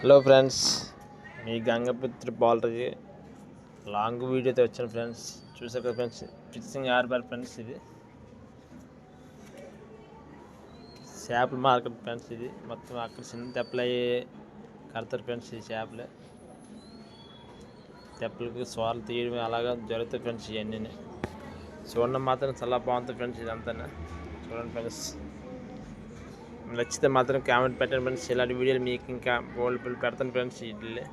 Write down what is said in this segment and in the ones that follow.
Hello friends మీ గంగపుత్రి బౌలర్కి long వీడియోతో వచ్చాను ఫ్రెండ్స్ చూసారు కదా ఫ్రెండ్స్ ఫిక్సింగ్ ఆర్బార్ ఫ్రెండ్స్ ఇది. చేపల మార్కెట్ ఫ్రెండ్స్ ఇది. మొత్తం అక్కడ చిన్న తెప్పలు అయ్యి కడతారు ఫ్రెండ్స్ ఈ చేపలు. తెప్పలకి స్వార్లు తీయడం అలాగా జరుగుతాయి ఫ్రెండ్స్ ఇవన్నీ చూడడం మాత్రం చాలా బాగుంటుంది ఫ్రెండ్స్ ఇదంతా చూడండి ఫ్రెండ్స్ నచ్చితే మాత్రం కామెంట్ పెట్టండి ఫ్రెండ్స్. ఇలాంటి వీడియోలు మీకు ఇంకా బోల్డ్ బిల్ పెడతాను ఫ్రెండ్స్ వీటిల్లే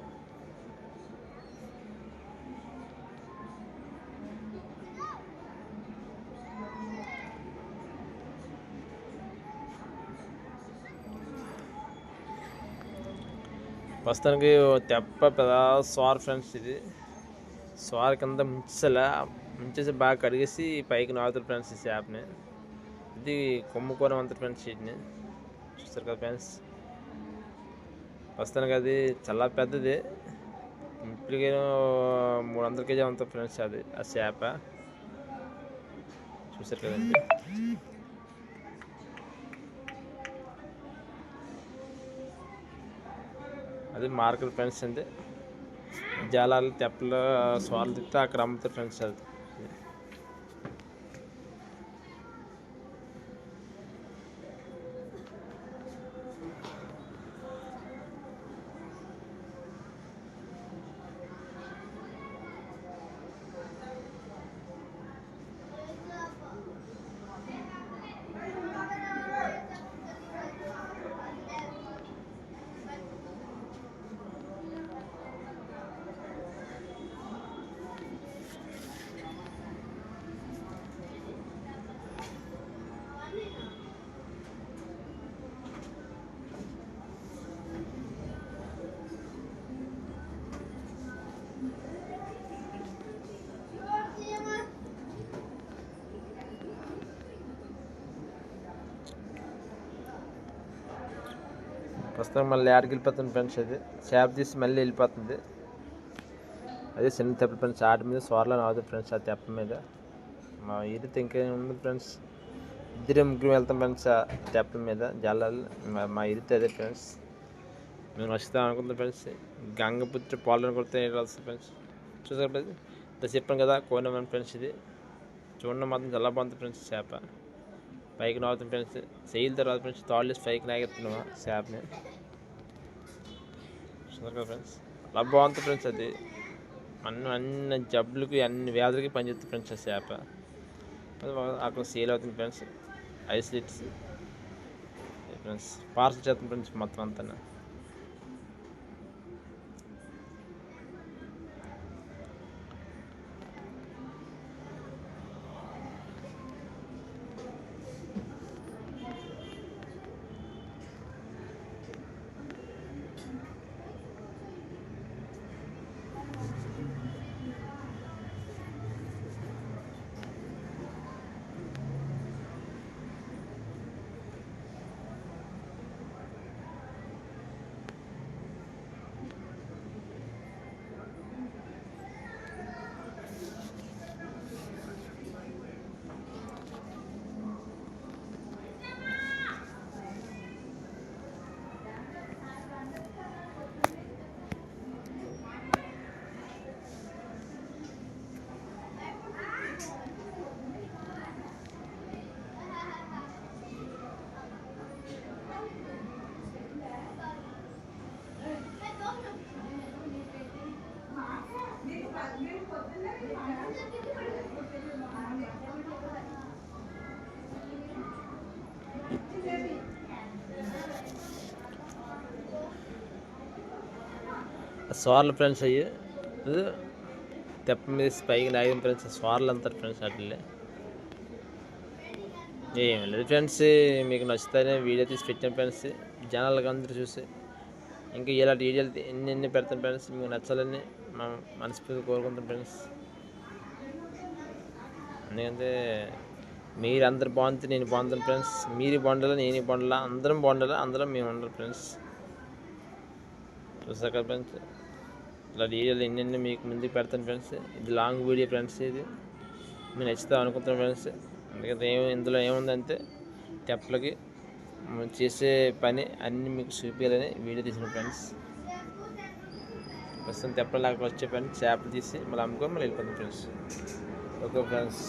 ప్రస్తుతానికి తెప్ప పెద్ద స్వార్ ఫ్రెండ్స్ ఇది. స్వార్ కింద ముంచేలా ముంచేసి బాగా కడిగేసి పైకి నాగుతారు ఫ్రెండ్స్ ఈ చేపని. ఇది కొమ్ముకోవడం అంత ఫ్రెండ్స్ వీటిని. చూస్తారు కదా ఫ్రెండ్స్. ప్రస్తుతానికి అది చాలా పెద్దది. ఇప్పటికే మూడు వందల కేజీ అంత ఫ్రెండ్స్ అది ఆ చేప. చూసారు కదండి. అది మార్కెట్ ఫ్రెండ్స్ అండి. జాలాలు తెప్పలు సోర్లు తిస్తే అక్కడ అమ్ముతారు ఫ్రెండ్స్ అది. ప్రస్తుతం మళ్ళీ ఆడికి వెళ్ళిపోతుంది ఫ్రెండ్స్ అది. చేప తీసి మళ్ళీ వెళ్ళిపోతుంది. అదే చిన్న తెప్ప ఫ్రెండ్స్ ఆట మీద స్వార్లో అవుతుంది ఫ్రెండ్స్ ఆ తెప్ప మీద. మా ఈడితే ఇంకేం ఉంది ఫ్రెండ్స్? ఇద్దరు ముగ్గురు వెళ్తాం ఫ్రెండ్స్ ఆ తెప్ప మీద జల్లాలు. మా- మా అదే ఫ్రెండ్స్. మేము వస్తాం అనుకుంటాం ఫ్రెండ్స్. గంగపుత్రి పాలను కొడితే ఏంటి వస్తుంది ఫ్రెండ్స్. చూసారు ఫ్రెండ్స్? ఇంత చెప్పాను కదా కోనమని ఫ్రెండ్స్ ఇది. చూడడం మాత్రం చాలా బాగుంది ఫ్రెండ్స్ చేప. పైకి నవ్వుతుంది ఫ్రెండ్స్ సెయిల్ తర్వాత ఫ్రెండ్స్ తాళ్ళు పైకి నాగెత్తున్నావా చేపని చూసారు ఫ్రెండ్స్? అలా బాగుంటుంది ఫ్రెండ్స్ అది. అన్ని అన్ని జబ్బులకి అన్ని వ్యాధులకి పనిచేస్తుంది ఫ్రెండ్స్ ఆ చేప అక్కడ సేల్ అవుతుంది ఫ్రెండ్స్. ఐస్ లిట్స్. ఫ్రెండ్స్ పార్సల్ చేస్తుంది ఫ్రెండ్స్ మొత్తం అంతా. స్వార్లు ఫ్రెండ్స్ అయ్యి. తెప్ప మీద పైకి లాగిన ఫ్రెండ్స్ స్వార్లు అంటారు ఫ్రెండ్స్ వాటిల్లో ఏం లేదు ఫ్రెండ్స్ మీకు నచ్చుతాయని వీడియో తీసి పెట్టాను ఫ్రెండ్స్ జనాలకు అందరూ చూసి. ఇంకా ఇలాంటి వీడియోలు ఎన్ని ఎన్ని పెడతాను ఫ్రెండ్స్ మీకు నచ్చాలని మనం మనస్ఫూర్తి కోరుకుంటాం ఫ్రెండ్స్. ఎందుకంటే మీరు అందరు బాగుంది నేను బాగుంటాను ఫ్రెండ్స్. మీరు బాగుండాలి నేను బాగుండాలా అందరం బాగుండాలి అందరం మేము ఉండాలి ఫ్రెండ్స్. చూసారు కదా ఫ్రెండ్స్? ఇలా వీడియోలు ఎన్నెన్ని మీకు ముందుకు పెడతాను ఫ్రెండ్స్. ఇది లాంగ్ వీడియో ఫ్రెండ్స్ ఇది. మీరు నచ్చుతాం అనుకుంటున్నాను ఫ్రెండ్స్. ఎందుకంటే ఏం ఇందులో ఏముందంటే తెప్పలకి మనం చేసే పని అన్నీ మీకు చూపించాలని వీడియో తీసిన ఫ్రెండ్స్. ప్రస్తుతం తెప్పలాగా వచ్చే ఫ్రెండ్స్ చేపలు తీసి మళ్ళీ అమ్ముకొని మళ్ళీ వెళ్ళిపోతాం ఫ్రెండ్స్. Okay friends